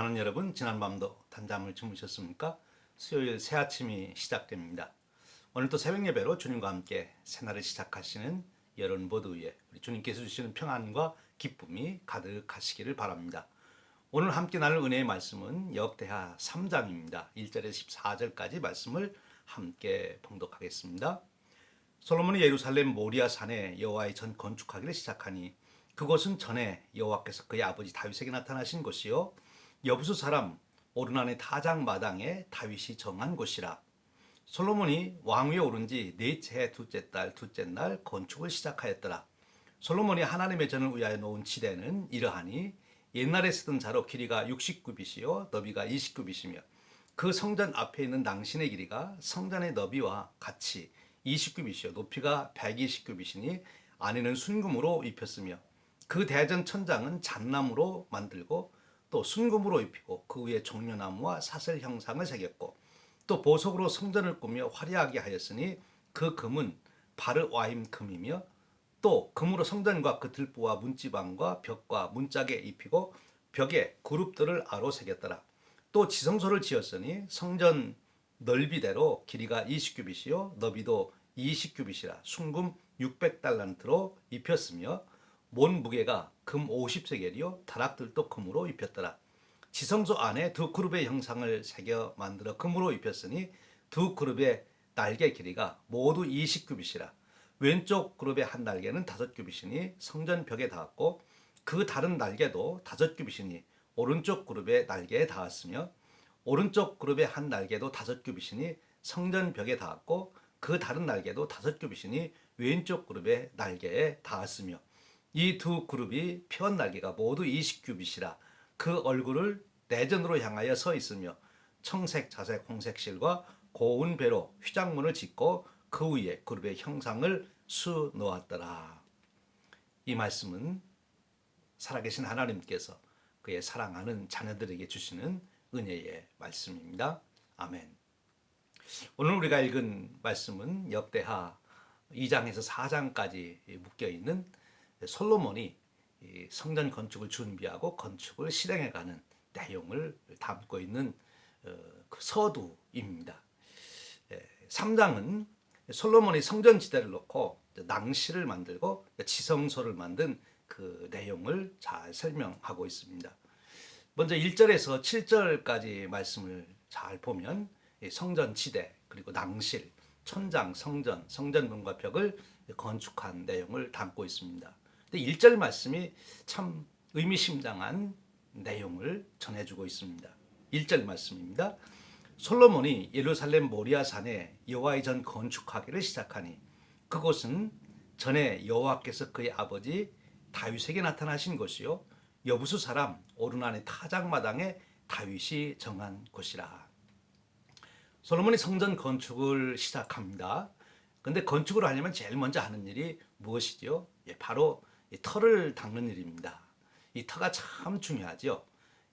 하는 여러분 지난밤도 단잠을 주무셨습니까? 수요일 새 아침이 시작됩니다. 오늘도 새벽 예배로 주님과 함께 새날을 시작하시는 여러분 모두에 우리 주님께서 주시는 평안과 기쁨이 가득하시기를 바랍니다. 오늘 함께 나눌 은혜의 말씀은 역대하 3장입니다. 1절에서 14절까지 말씀을 함께 봉독하겠습니다. 솔로몬이 예루살렘 모리아 산에 여호와의 전 건축하기를 시작하니 그곳은 전에 여호와께서 그의 아버지 다윗에게 나타나신 곳이요 여부수 사람 오르난의 타작 마당에 다윗이 정한 곳이라. 솔로몬이 왕위에 오른 지 넷째 둘째 달 둘째 날 건축을 시작하였더라. 솔로몬이 하나님의 전을 위하여 놓은 지대는 이러하니 옛날에 쓰던 자로 길이가 60규빗이요 너비가 20규빗이며 그 성전 앞에 있는 낭신의 길이가 성전의 너비와 같이 20규빗이요 높이가 120규빗이니 안에는 순금으로 입혔으며 그 대전 천장은 잣나무로 만들고 또 순금으로 입히고 그 위에 종려나무와 사슬 형상을 새겼고 또 보석으로 성전을 꾸며 화려하게 하였으니 그 금은 바르와임 금이며 또 금으로 성전과 그 들보와 문지방과 벽과 문짝에 입히고 벽에 그룹들을 아로 새겼더라. 또 지성소를 지었으니 성전 넓이대로 길이가 20규빗이요 너비도 20규빗이라 순금 600달란트로 입혔으며 몬 무게가 금 50세겔이요 다락들도 금으로 입혔더라. 지성소 안에 두 그룹의 형상을 새겨 만들어 금으로 입혔으니 두 그룹의 날개 길이가 모두 20규빗이라. 왼쪽 그룹의 한 날개는 다섯 규빗이니 성전 벽에 닿았고 그 다른 날개도 다섯 규빗이니 오른쪽 그룹의 날개에 닿았으며 오른쪽 그룹의 한 날개도 다섯 규빗이니 성전 벽에 닿았고 그 다른 날개도 다섯 규빗이니 왼쪽 그룹의 날개에 닿았으며 이 두 그룹이 편 날개가 모두 20규빗이라 그 얼굴을 내전으로 향하여 서 있으며 청색, 자색, 홍색 실과 고운 배로 휘장문을 짓고 그 위에 그룹의 형상을 수 놓았더라. 이 말씀은 살아계신 하나님께서 그의 사랑하는 자녀들에게 주시는 은혜의 말씀입니다. 아멘. 오늘 우리가 읽은 말씀은 역대하 2장에서 4장까지 묶여 있는 솔로몬이 이 성전 건축을 준비하고 건축을 실행해가는 내용을 담고 있는 어, 그 서두입니다. 3장은 솔로몬이 성전 지대를 놓고 낭시를 만들고 지성소를 만든 그 내용을 잘 설명하고 있습니다. 먼저 1절에서 7절까지 말씀을 잘 보면 이 성전 지대 그리고 낭실, 천장, 성전, 성전 문과 벽을 건축한 내용을 담고 있습니다. 근데 1절 말씀이 참 의미심장한 내용을 전해주고 있습니다. 1절 말씀입니다. 솔로몬이 예루살렘 모리아 산에 여호와의 전 건축하기를 시작하니 그곳은 전에 여호와께서 그의 아버지 다윗에게 나타나신 곳이요 여부수 사람 오르난의 타작마당에 다윗이 정한 곳이라. 솔로몬이 성전 건축을 시작합니다. 근데 건축을 하려면 제일 먼저 하는 일이 무엇이죠? 예, 바로 이 터를 닦는 일입니다. 이 터가 참 중요하죠.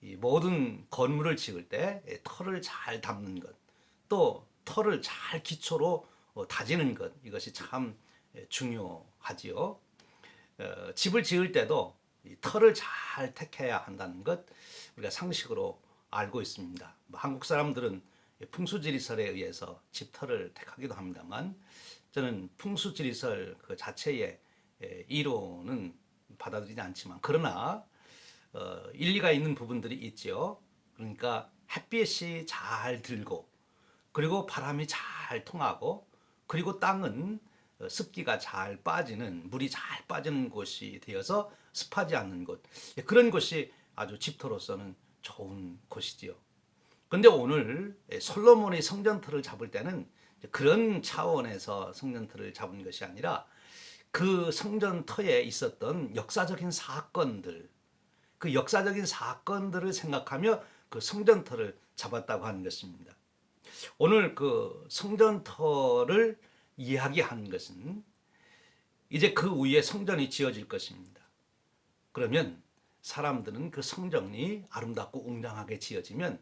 이 모든 건물을 지을 때이 터를 잘 담는 것, 또 터를 잘 기초로 어, 다지는 것 이것이 참 예, 중요하지요. 어, 집을 지을 때도 이 터를 잘 택해야 한다는 것 우리가 상식으로 알고 있습니다. 뭐 한국 사람들은 풍수지리설에 의해서 집 터를 택하기도 합니다만 저는 풍수지리설 그 자체의 예, 이론은 받아들이지 않지만 그러나 어, 일리가 있는 부분들이 있죠. 그러니까 햇빛이 잘 들고 그리고 바람이 잘 통하고 그리고 땅은 어, 습기가 잘 빠지는 물이 잘 빠지는 곳이 되어서 습하지 않는 곳 예, 그런 곳이 아주 집터로서는 좋은 곳이지요. 근데 오늘 예, 솔로몬이 성전터를 잡을 때는 그런 차원에서 성전터를 잡은 것이 아니라 그 성전터에 있었던 역사적인 사건들, 그 역사적인 사건들을 생각하며 그 성전터를 잡았다고 하는 것입니다. 오늘 그 성전터를 이야기한 것은 이제 그 위에 성전이 지어질 것입니다. 그러면 사람들은 그 성전이 아름답고 웅장하게 지어지면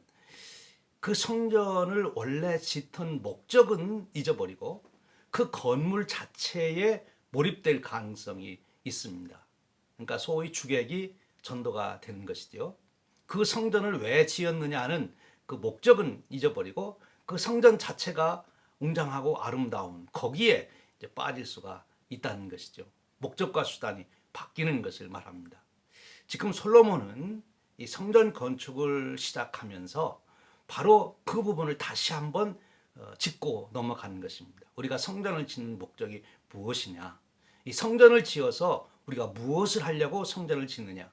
그 성전을 원래 짓던 목적은 잊어버리고 그 건물 자체에 몰입될 가능성이 있습니다. 그러니까 소위 주객이 전도가 되는 것이죠. 그 성전을 왜 지었느냐 하는 그 목적은 잊어버리고 그 성전 자체가 웅장하고 아름다운 거기에 이제 빠질 수가 있다는 것이죠. 목적과 수단이 바뀌는 것을 말합니다. 지금 솔로몬은 이 성전 건축을 시작하면서 바로 그 부분을 다시 한번 어, 짚고 넘어가는 것입니다. 우리가 성전을 짓는 목적이 무엇이냐? 이 성전을 지어서 우리가 무엇을 하려고 성전을 짓느냐?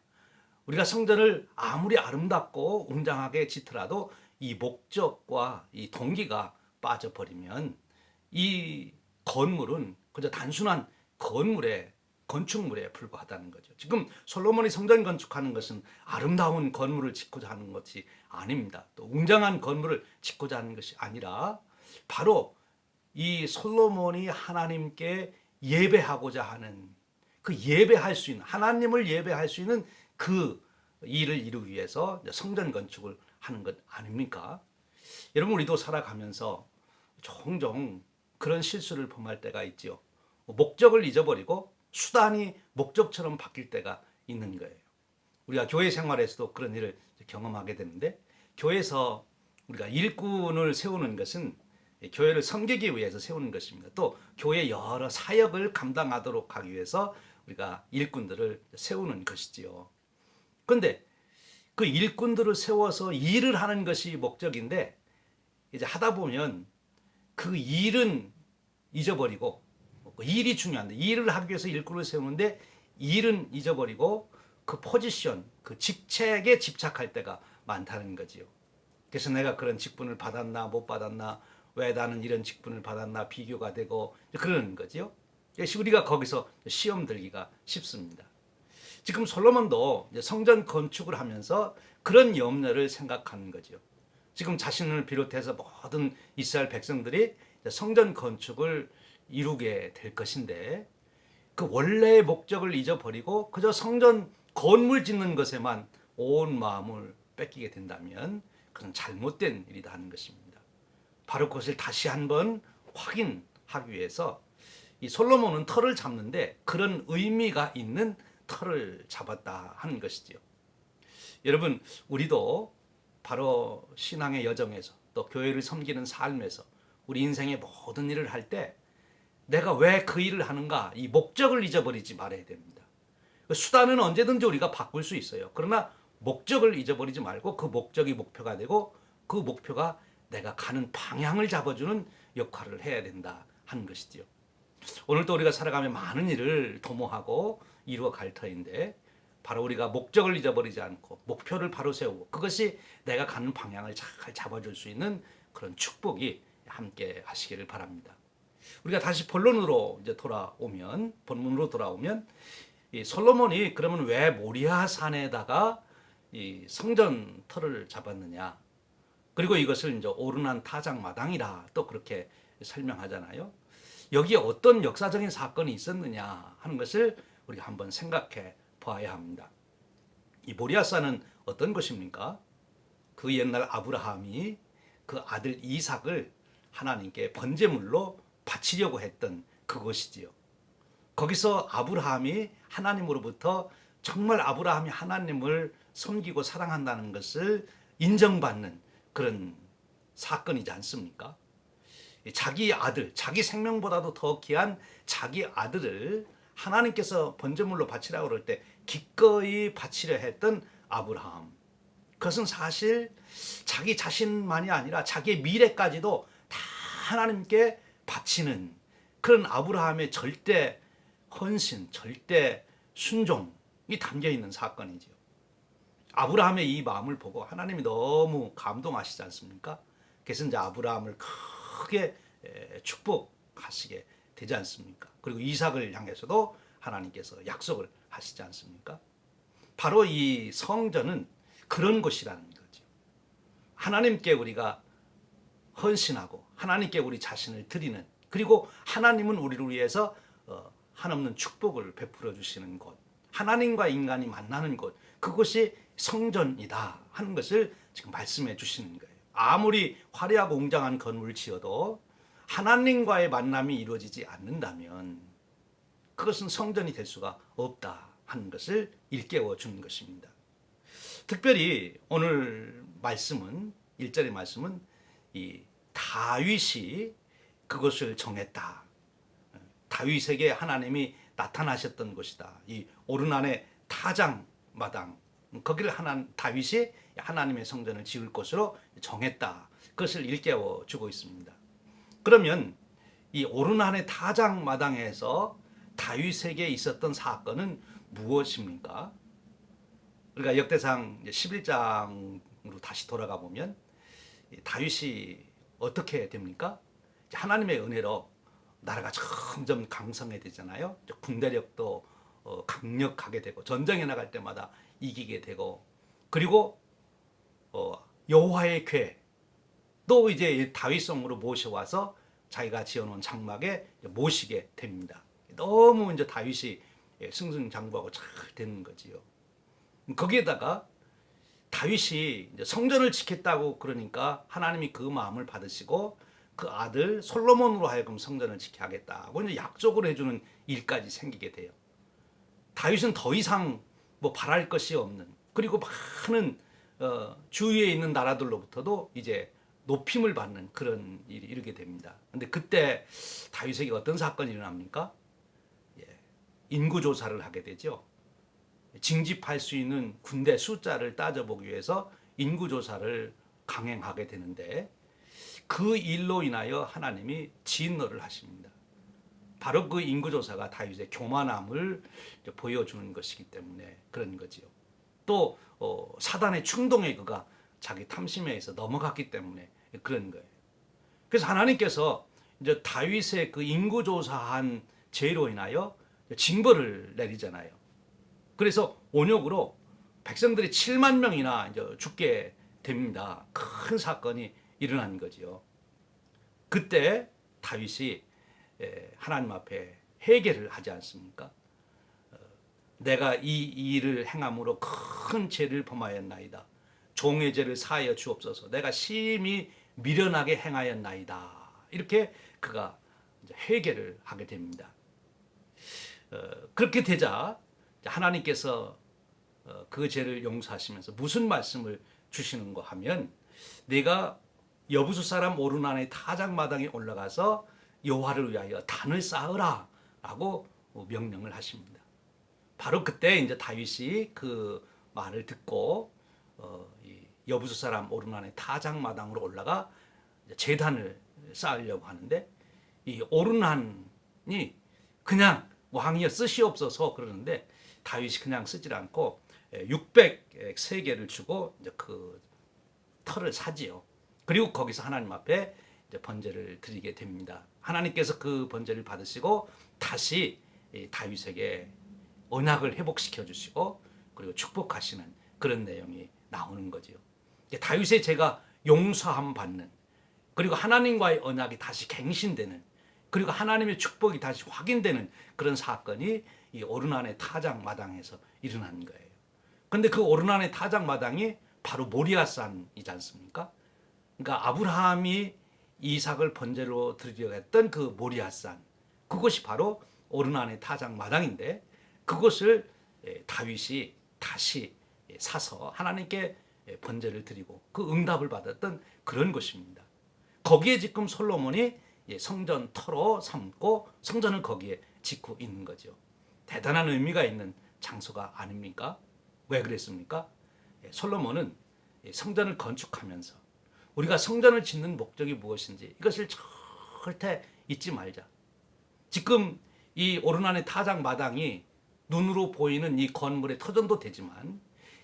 우리가 성전을 아무리 아름답고 웅장하게 짓더라도 이 목적과 이 동기가 빠져버리면 이 건물은 그저 단순한 건물의 건축물에 불과하다는 거죠. 지금 솔로몬이 성전 건축하는 것은 아름다운 건물을 짓고자 하는 것이 아닙니다. 또 웅장한 건물을 짓고자 하는 것이 아니라 바로 이 솔로몬이 하나님께 예배하고자 하는 그 예배할 수 있는 하나님을 예배할 수 있는 그 일을 이루기 위해서 성전 건축을 하는 것 아닙니까? 여러분 우리도 살아가면서 종종 그런 실수를 범할 때가 있지요. 목적을 잊어버리고 수단이 목적처럼 바뀔 때가 있는 거예요. 우리가 교회 생활에서도 그런 일을 경험하게 되는데 교회에서 우리가 일꾼을 세우는 것은 교회를 섬기기 위해서 세우는 것입니다. 또 교회 여러 사역을 감당하도록 하기 위해서 우리가 일꾼들을 세우는 것이지요. 근데 그 일꾼들을 세워서 일을 하는 것이 목적인데 이제 하다 보면 그 일은 잊어버리고 그 일이 중요한데 일을 하기 위해서 일꾼을 세우는데 일은 잊어버리고 그 포지션, 그 직책에 집착할 때가 많다는 거지요. 그래서 내가 그런 직분을 받았나 못 받았나 왜 나는 이런 직분을 받았나 비교가 되고 그러는 거지요. 우리가 거기서 시험 들기가 쉽습니다. 지금 솔로몬도 성전 건축을 하면서 그런 염려를 생각하는 거죠. 지금 자신을 비롯해서 모든 이스라엘 백성들이 성전 건축을 이루게 될 것인데 그 원래의 목적을 잊어버리고 그저 성전 건물 짓는 것에만 온 마음을 뺏기게 된다면 그건 잘못된 일이다 하는 것입니다. 바로 그것을 다시 한번 확인하기 위해서 이 솔로몬은 털을 잡는데 그런 의미가 있는 털을 잡았다 하는 것이지요. 여러분, 우리도 바로 신앙의 여정에서 또 교회를 섬기는 삶에서 우리 인생의 모든 일을 할 때 내가 왜 그 일을 하는가 이 목적을 잊어버리지 말아야 됩니다. 그 수단은 언제든지 우리가 바꿀 수 있어요. 그러나 목적을 잊어버리지 말고 그 목적이 목표가 되고 그 목표가 내가 가는 방향을 잡아주는 역할을 해야 된다 하는 것이지요. 오늘도 우리가 살아가며 많은 일을 도모하고 이루어 갈 터인데 바로 우리가 목적을 잊어버리지 않고 목표를 바로 세우고 그것이 내가 가는 방향을 잘 잡아줄 수 있는 그런 축복이 함께 하시기를 바랍니다. 우리가 다시 본론으로 이제 돌아오면 본문으로 돌아오면 이 솔로몬이 그러면 왜 모리아 산에다가 이 성전 터를 잡았느냐? 그리고 이것을 이제 오르난 타작 마당이라 또 그렇게 설명하잖아요. 여기에 어떤 역사적인 사건이 있었느냐 하는 것을 우리가 한번 생각해 봐야 합니다. 이 모리아산은 어떤 것입니까? 그 옛날 아브라함이 그 아들 이삭을 하나님께 번제물로 바치려고 했던 그것이지요. 거기서 아브라함이 하나님으로부터 정말 아브라함이 하나님을 섬기고 사랑한다는 것을 인정받는 그런 사건이지 않습니까? 자기 아들, 자기 생명보다도 더 귀한 자기 아들을 하나님께서 번제물로 바치라고 그럴 때 기꺼이 바치려 했던 아브라함. 그것은 사실 자기 자신만이 아니라 자기의 미래까지도 다 하나님께 바치는 그런 아브라함의 절대 헌신, 절대 순종이 담겨 있는 사건이지요. 아브라함의 이 마음을 보고 하나님이 너무 감동하시지 않습니까? 그래서 이제 아브라함을 크게 축복하시게 되지 않습니까? 그리고 이삭을 향해서도 하나님께서 약속을 하시지 않습니까? 바로 이 성전은 그런 곳이라는 거죠. 하나님께 우리가 헌신하고 하나님께 우리 자신을 드리는 그리고 하나님은 우리를 위해서 어, 한없는 축복을 베풀어 주시는 곳, 하나님과 인간이 만나는 곳, 그것이 성전이다 하는 것을 지금 말씀해 주시는 거예요. 아무리 화려하고 웅장한 건물을 지어도 하나님과의 만남이 이루어지지 않는다면 그것은 성전이 될 수가 없다 하는 것을 일깨워 주는 것입니다. 특별히 오늘 말씀은 일절의 말씀은 이 다윗이 그것을 정했다. 다윗에게 하나님이 나타나셨던 것이다. 이 오르난의 타장 마당 거기를 하나 다윗이 하나님의 성전을 지을 것으로 정했다. 그것을 일깨워 주고 있습니다. 그러면 이 오르난의 타장 마당에서 다윗에게 있었던 사건은 무엇입니까? 우리가 역대상 11장으로 다시 돌아가 보면 이 다윗이 어떻게 됩니까? 하나님의 은혜로 나라가 점점 강성해지잖아요. 군대력도 어, 강력하게 되고 전쟁에 나갈 때마다 이기게 되고 그리고 어, 여호와의 궤 또 이제 이 다윗성으로 모셔와서 자기가 지어놓은 장막에 모시게 됩니다. 너무 이제 다윗이 예, 승승장구하고 잘 되는 거지요. 거기에다가 다윗이 성전을 지켰다고 그러니까 하나님이 그 마음을 받으시고 그 아들 솔로몬으로 하여금 성전을 지켜 하겠다고 이제 약속을 해주는 일까지 생기게 돼요. 다윗은 더 이상 뭐 바랄 것이 없는 그리고 많은 어, 주위에 있는 나라들로부터도 이제 높임을 받는 그런 일이 이르게 됩니다. 근데 그때 다윗에게 어떤 사건이 일어납니까? 예, 인구 조사를 하게 되죠. 징집할 수 있는 군대 숫자를 따져보기 위해서 인구 조사를 강행하게 되는데 그 일로 인하여 하나님이 진노를 하십니다. 바로 그 인구 조사가 다윗의 교만함을 보여주는 것이기 때문에 그런 거지요. 또 어, 사단의 충동에 그가 자기 탐심에 의해서 넘어갔기 때문에 그런 거예요. 그래서 하나님께서 이제 다윗의 그 인구 조사한 죄로 인하여 징벌을 내리잖아요. 그래서 온역으로 백성들이 7만 명이나 이제 죽게 됩니다. 큰 사건이 일어난 거지요. 그때 다윗이 에, 하나님 앞에 회개를 하지 않습니까? 어, 내가 이 일을 행함으로 큰 죄를 범하였나이다. 종의 죄를 사하여 주옵소서. 내가 심히 미련하게 행하였나이다. 이렇게 그가 회개를 하게 됩니다. 어, 그렇게 되자 하나님께서 어, 그 죄를 용서하시면서 무슨 말씀을 주시는가 하면 내가 여부수 사람 오르난의 타작마당에 올라가서 여호와를 위하여 단을 쌓으라라고 명령을 하십니다. 바로 그때 이제 다윗이 그 말을 듣고 어, 이 여부수 사람 오르난의 타작마당으로 올라가 재단을 쌓으려고 하는데 이 오르난이 그냥 왕이여 쓰시옵소서 그러는데 다윗이 그냥 쓰질 않고 600세개를 주고 이제 그 터를 사지요. 그리고 거기서 하나님 앞에 번제를 드리게 됩니다. 하나님께서 그 번제를 받으시고 다시 다윗에게 언약을 회복시켜 주시고 그리고 축복하시는 그런 내용이 나오는 거지요. 다윗의 제가 용서함 받는 그리고 하나님과의 언약이 다시 갱신되는 그리고 하나님의 축복이 다시 확인되는 그런 사건이 이 오르난의 타작 마당에서 일어난 거예요. 근데 그 오르난의 타작 마당이 바로 모리아산이지 않습니까? 그러니까 아브라함이 이삭을 번제로 드리려 했던 그 모리아산 그것이 바로 오르난의 타작 마당인데 그것을 예, 다윗이 다시 예, 사서 하나님께 예, 번제를 드리고 그 응답을 받았던 그런 것입니다. 거기에 지금 솔로몬이 성전 터로 삼고 성전을 거기에 짓고 있는 거죠. 대단한 의미가 있는 장소가 아닙니까? 왜 그랬습니까? 솔로몬은 성전을 건축하면서 우리가 성전을 짓는 목적이 무엇인지 이것을 절대 잊지 말자. 지금 이 오르난의 타작 마당이 눈으로 보이는 이 건물의 터전도 되지만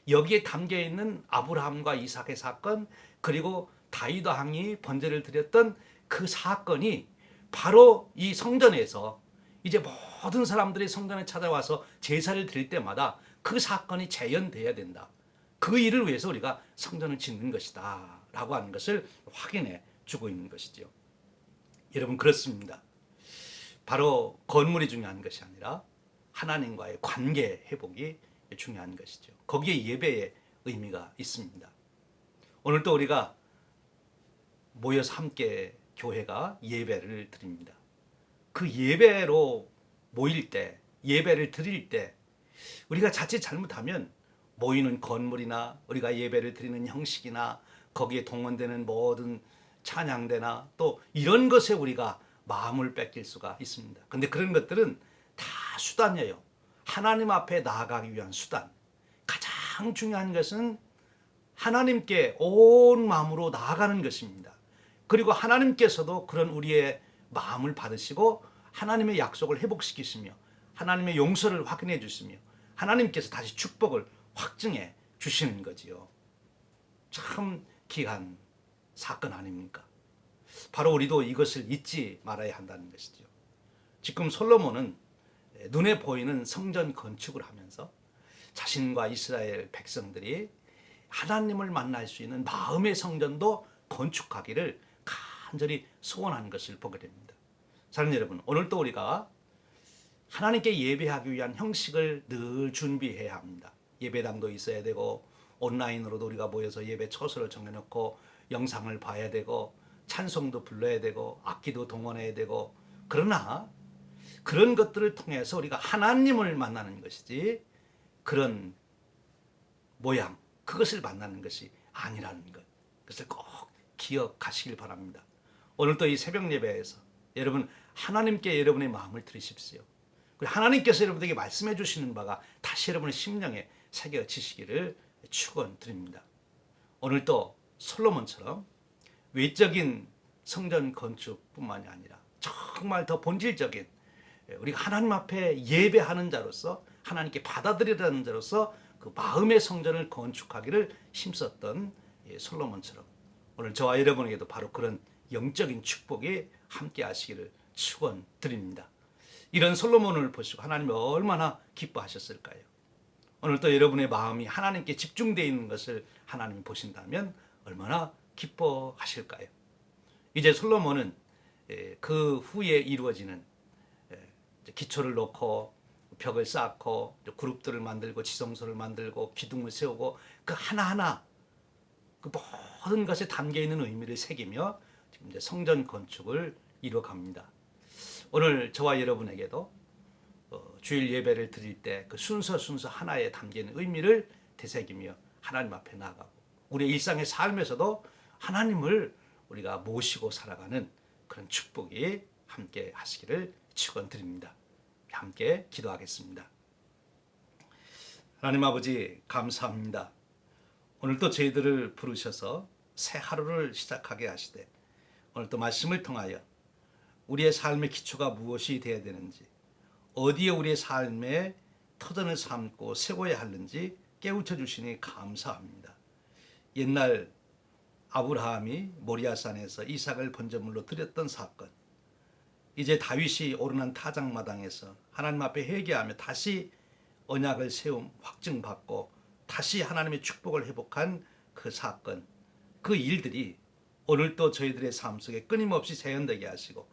여기에 담겨 있는 아브라함과 이삭의 사건 그리고 다윗 왕이 번제를 드렸던 그 사건이 바로 이 성전에서 이제 모든 사람들이 성전에 찾아와서 제사를 드릴 때마다 그 사건이 재현돼야 된다. 그 일을 위해서 우리가 성전을 짓는 것이다. 라고 하는 것을 확인해 주고 있는 것이죠. 여러분, 그렇습니다. 바로 건물이 중요한 것이 아니라 하나님과의 관계 회복이 중요한 것이죠. 거기에 예배의 의미가 있습니다. 오늘 또 우리가 모여서 함께 교회가 예배를 드립니다. 그 예배로 모일 때, 예배를 드릴 때 우리가 자칫 잘못하면 모이는 건물이나 우리가 예배를 드리는 형식이나 거기에 동원되는 모든 찬양대나 또 이런 것에 우리가 마음을 뺏길 수가 있습니다. 근데 그런 것들은 다 수단이에요. 하나님 앞에 나아가기 위한 수단. 가장 중요한 것은 하나님께 온 마음으로 나아가는 것입니다. 그리고 하나님께서도 그런 우리의 마음을 받으시고 하나님의 약속을 회복시키시며 하나님의 용서를 확인해 주시며 하나님께서 다시 축복을 확증해 주시는 거지요. 참 귀한 사건 아닙니까? 바로 우리도 이것을 잊지 말아야 한다는 것이죠. 지금 솔로몬은 눈에 보이는 성전 건축을 하면서 자신과 이스라엘 백성들이 하나님을 만날 수 있는 마음의 성전도 건축하기를 간절히 소원하는 것을 보게 됩니다. 사랑하는 여러분, 오늘도 우리가 하나님께 예배하기 위한 형식을 늘 준비해야 합니다. 예배당도 있어야 되고 온라인으로도 우리가 모여서 예배 처소를 정해놓고 영상을 봐야 되고 찬송도 불러야 되고 악기도 동원해야 되고 그러나 그런 것들을 통해서 우리가 하나님을 만나는 것이지 그런 모양 그것을 만나는 것이 아니라는 것 그것을 꼭 기억하시길 바랍니다. 오늘도 이 새벽 예배에서 여러분 하나님께 여러분의 마음을 들으십시오. 그리고 하나님께서 여러분에게 말씀해 주시는 바가 다시 여러분의 심령에 새겨지시기를 축원드립니다. 오늘 또 솔로몬처럼 외적인 성전 건축뿐만이 아니라 정말 더 본질적인 우리가 하나님 앞에 예배하는 자로서 하나님께 받아들이라는 자로서 그 마음의 성전을 건축하기를 힘썼던 솔로몬처럼 오늘 저와 여러분에게도 바로 그런 영적인 축복이 함께 하시기를 축원드립니다. 이런 솔로몬을 보시고 하나님이 얼마나 기뻐하셨을까요? 오늘 또 여러분의 마음이 하나님께 집중되어 있는 것을 하나님이 보신다면 얼마나 기뻐하실까요? 이제 솔로몬은 그 후에 이루어지는 기초를 놓고 벽을 쌓고 그룹들을 만들고 지성소를 만들고 기둥을 세우고 그 하나하나 그 모든 것에 담겨 있는 의미를 새기며 지금 이제 성전 건축을 이루어갑니다. 오늘 저와 여러분에게도 어, 주일 예배를 드릴 때 그 순서 순서 하나에 있는 의미를 되새기며 하나님 앞에 나가고 우리 일상의 삶에서도 하나님을 우리가 모시고 살아가는 그런 축복이 함께 하시기를 축원드립니다. 함께 기도하겠습니다. 하나님 아버지 감사합니다. 오늘도 저희들을 부르셔서 새 하루를 시작하게 하시되 오늘 또 말씀을 통하여 우리의 삶의 기초가 무엇이 되어야 되는지 어디에 우리의 삶의 터전을 삼고 세워야 하는지 깨우쳐 주시니 감사합니다. 옛날 아브라함이 모리아산에서 이삭을 번제물로 드렸던 사건 이제 다윗이 오르난 타작마당에서 하나님 앞에 회개하며 다시 언약을 세움 확증받고 다시 하나님의 축복을 회복한 그 사건 그 일들이 오늘도 저희들의 삶 속에 끊임없이 재현되게 하시고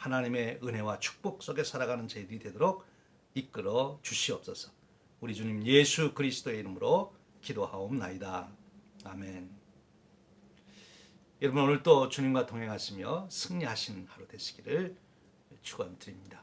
하나님의 은혜와 축복 속에 살아가는 저희들이 되도록 이끌어 주시옵소서. 우리 주님 예수 그리스도의 이름으로 기도하옵나이다. 아멘. 여러분 오늘 또 주님과 동행하시며 승리하신 하루 되시기를 축원드립니다.